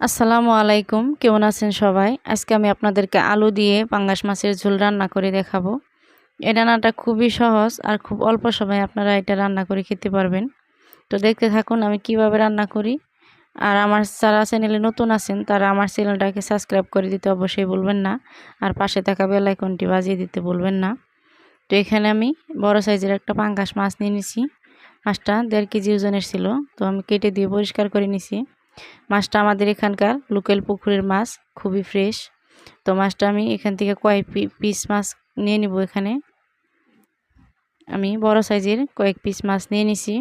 আসসালামু আলাইকুম। কেমন আছেন সবাই? আজকে আমি আপনাদেরকে আলু দিয়ে পাঙ্গাস মাছের ঝোল রান্না করে দেখাবো। এই রান্নাটা খুবই সহজ আর খুব অল্প সময়ে আপনারা এটা রান্না করে খেতে পারবেন। তো দেখতে থাকুন আমি কীভাবে রান্না করি। আর আমার যারা চ্যানেলে নতুন আছেন, তারা আমার চ্যানেলটাকে সাবস্ক্রাইব করে দিতে অবশ্যই বলবেন না। আর পাশে থাকা বেলাইকনটি বাজিয়ে দিতে বলবেন না। তো এখানে আমি বড় সাইজের একটা পাঙ্গাস মাছ নিয়ে নিছি। মাছটা দেড় কেজি ওজনের ছিল, তো আমি কেটে দিয়ে পরিষ্কার করে নিছি। মাছটা আমাদের এখানকার লোকাল পুকুরের মাছ, খুবই ফ্রেশ তো মাছটা আমি এখান থেকে কয়েক পিস মাছ নিয়ে নিব এখানে। আমি বড় সাইজের কয়েক পিস মাছ নিয়ে নিছি।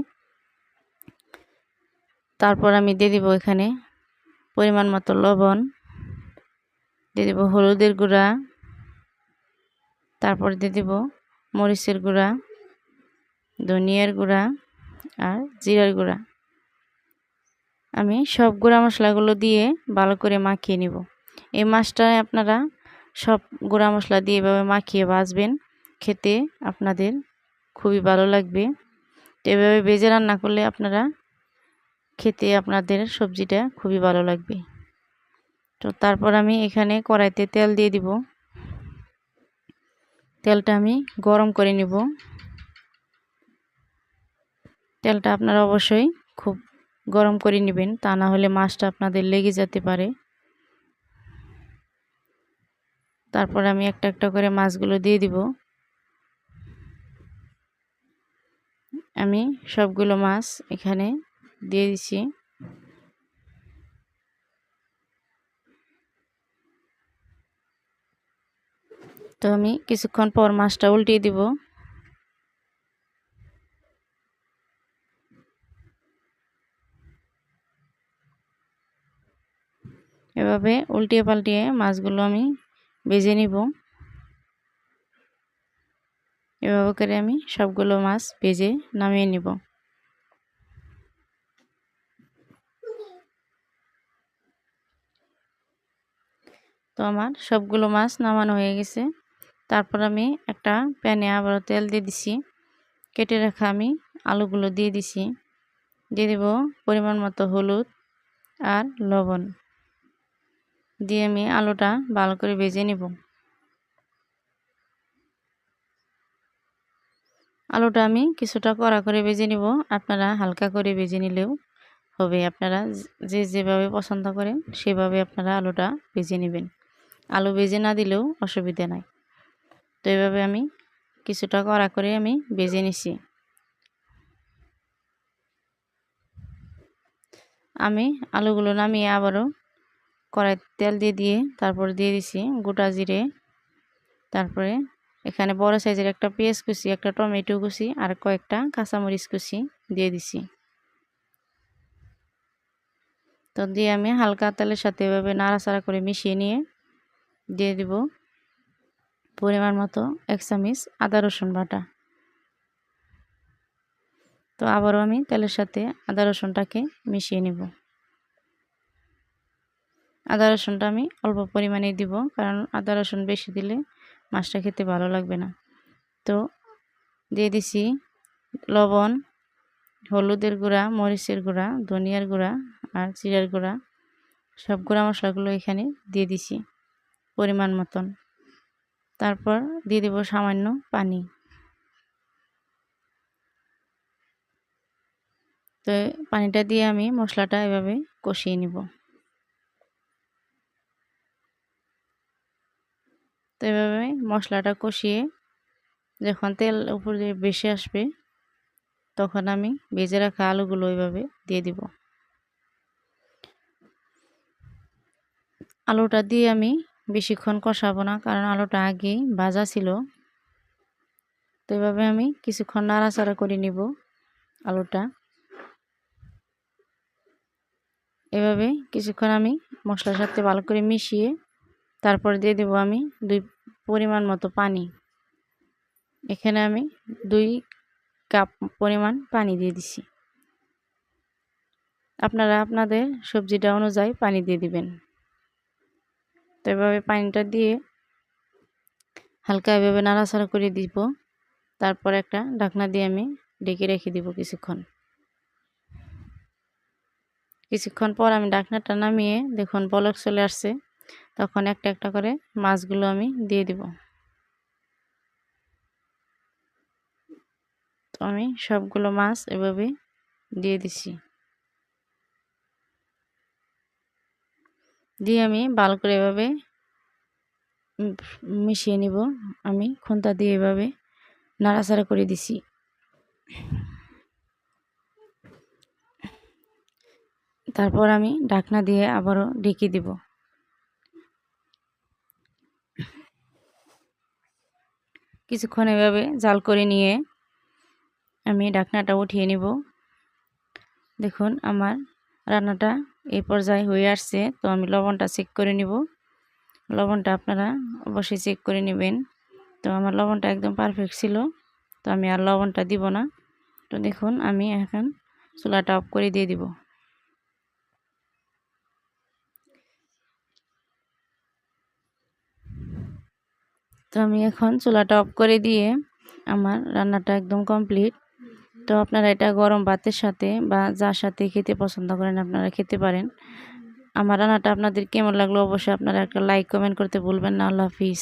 তারপর আমি দিয়ে দিব এখানে পরিমাণ মতো লবণ। দিয়ে দেবো হলুদের গুঁড়া। তারপর দিয়ে দেব মরিচের গুঁড়া, ধনিয়ার গুঁড়া আর জিরার গুঁড়া। আমি সব গুঁড়া মশলাগুলো দিয়ে ভালো করে মাখিয়ে নিব। এই মাছটায় আপনারা সব গুঁড়া মশলা দিয়ে এভাবে মাখিয়ে বাজবেন খেতে আপনাদের খুবই ভালো লাগবে। তো এভাবে বেজে রান্না করলে আপনারা খেতে আপনাদের সবজিটা খুবই ভালো লাগবে। তো তারপর আমি এখানে কড়াইতে তেল দিয়ে দিব। তেলটা আমি গরম করে নিব। তেলটা আপনারা অবশ্যই খুব গরম করে নেবেন, তা না হলে মাছটা আপনাদের লেগে যেতে পারে। তারপর আমি একটা একটা করে মাছগুলো দিয়ে দিব। আমি সবগুলো মাছ এখানে দিয়ে দিছি। তো আমি কিছুক্ষণ পর মাছটা উল্টিয়ে দিব। এভাবে উল্টিয়ে পাল্টিয়ে মাছগুলো আমি ভেজে নিব। এভাবে করে আমি সবগুলো মাছ ভেজে নামিয়ে নিব। তো আমার সবগুলো মাছ নামানো হয়ে গেছে। তারপর আমি একটা প্যানে আবার তেল দিয়ে দিছি। কেটে রাখা আমি আলুগুলো দিয়ে দিছি। দিয়ে দেব পরিমাণ মতো হলুদ আর লবণ। দিয়ে আমি আলুটা ভালো করে ভেজে নেব। আলুটা আমি কিছুটা কড়া করে ভেজে নিব। আপনারা হালকা করে ভেজে নিলেও হবে। আপনারা যে যেভাবে পছন্দ করেন সেভাবে আপনারা আলুটা ভেজে নেবেন। আলু ভেজে না দিলেও অসুবিধা নাই। তো এভাবে আমি কিছুটা কড়া করে আমি ভেজে নিছি। আমি আলুগুলো নামিয়ে আবারও কড়াই তেল দিয়ে দিয়ে তারপর দিয়ে দিছি গোটা জিরে। তারপরে এখানে বড় সাইজের একটা পেঁয়াজ কুচি, একটা টমেটো কুচি আর কয়েকটা কাঁচামরিচ কুচি দিয়ে দিছি। তো দিয়ে আমি হালকা তেলের সাথে এভাবে নাড়াচাড়া করে মিশিয়ে নিয়ে দিয়ে দিব পরিমাণ মতো এক চামিচ আদা রসুন বাটা। তো আবারও আমি তেলের সাথে আদা রসুনটাকে মিশিয়ে নিব। আদা রসুনটা আমি অল্প পরিমাণে দিব, কারণ আদা রসুন বেশি দিলে মাছটা খেতে ভালো লাগবে না। তো দিয়ে দিছি লবণ, হলুদের গুঁড়া, মরিচের গুঁড়া, ধনিয়ার গুঁড়া আর জিরার গুঁড়া। সব গুঁড়া মশলাগুলো এখানে দিয়ে দিছি পরিমাণ মতন। তারপর দিয়ে দেব সামান্য পানি। তো পানিটা দিয়ে আমি মশলাটা এভাবে কষিয়ে নিব। তো এভাবে মশলাটা কষিয়ে যখন তেল উপর বেশি আসবে, তখন আমি ভেজে রাখা আলুগুলো ওইভাবে দিয়ে দিব। আলুটা দিয়ে আমি বেশিক্ষণ কষাবো না, কারণ আলুটা আগেই ভাজা ছিল। তো এভাবে আমি কিছুক্ষণ নাড়াচাড়া করে নিব আলুটা। এভাবে কিছুক্ষণ আমি মশলার সাথে ভালো করে মিশিয়ে তারপর দিয়ে দেবো আমি দুই পরিমাণ মতো পানি। এখানে আমি দুই কাপ পরিমাণ পানি দিয়ে দিছি। আপনারা আপনাদের সবজিটা অনুযায়ী পানি দিয়ে দিবেন। তো এভাবে পানিটা দিয়ে হালকা এভাবে নাড়াচাড়া করে দিব। তারপর একটা ঢাকনা দিয়ে আমি ডেকে রেখে দিব কিছুক্ষণ। কিছুক্ষণ পর আমি ডাকনাটা নামিয়ে দেখুন বলক চলে আসছে। তখন একটা একটা করে মাছগুলো আমি দিয়ে দিব। তো আমি সবগুলো মাছ এভাবে দিয়ে দিছি। দিয়ে আমি ভালো করে এভাবে মিশিয়ে নিব। আমি খুন্তা দিয়ে এভাবে নাড়াচাড়া করে দিছি। তারপর আমি ঢাকনা দিয়ে আবারও ঢেকে দিব। কিছুক্ষণ এভাবে জাল করে নিয়ে আমি ঢাকনাটা উঠিয়ে নিব। দেখুন, আমার রান্নাটা এই পর্যায়ে হয়ে আসছে, তো আমি লবণটা চেক করে নিব। লবণটা আপনারা অবশ্যই চেক করে নেবেন। তো আমার লবণটা একদম পারফেক্ট ছিল, তো আমি আর লবণটা দিব না। তো দেখুন, আমি এখন চুলাটা অফ করে দিয়ে দিব। তো আমি এখন চুলাটা অফ করে দিয়ে আমার রান্নাটা একদম কমপ্লিট। তো আপনারা এটা গরম ভাতের সাথে বা যার সাথে খেতে পছন্দ করেন আপনারা খেতে পারেন। আমার রান্নাটা আপনাদের কেমন লাগল অবশ্যই আপনারা একটা লাইক কমেন্ট করতে ভুলবেন না। আল্লাহ হাফিজ।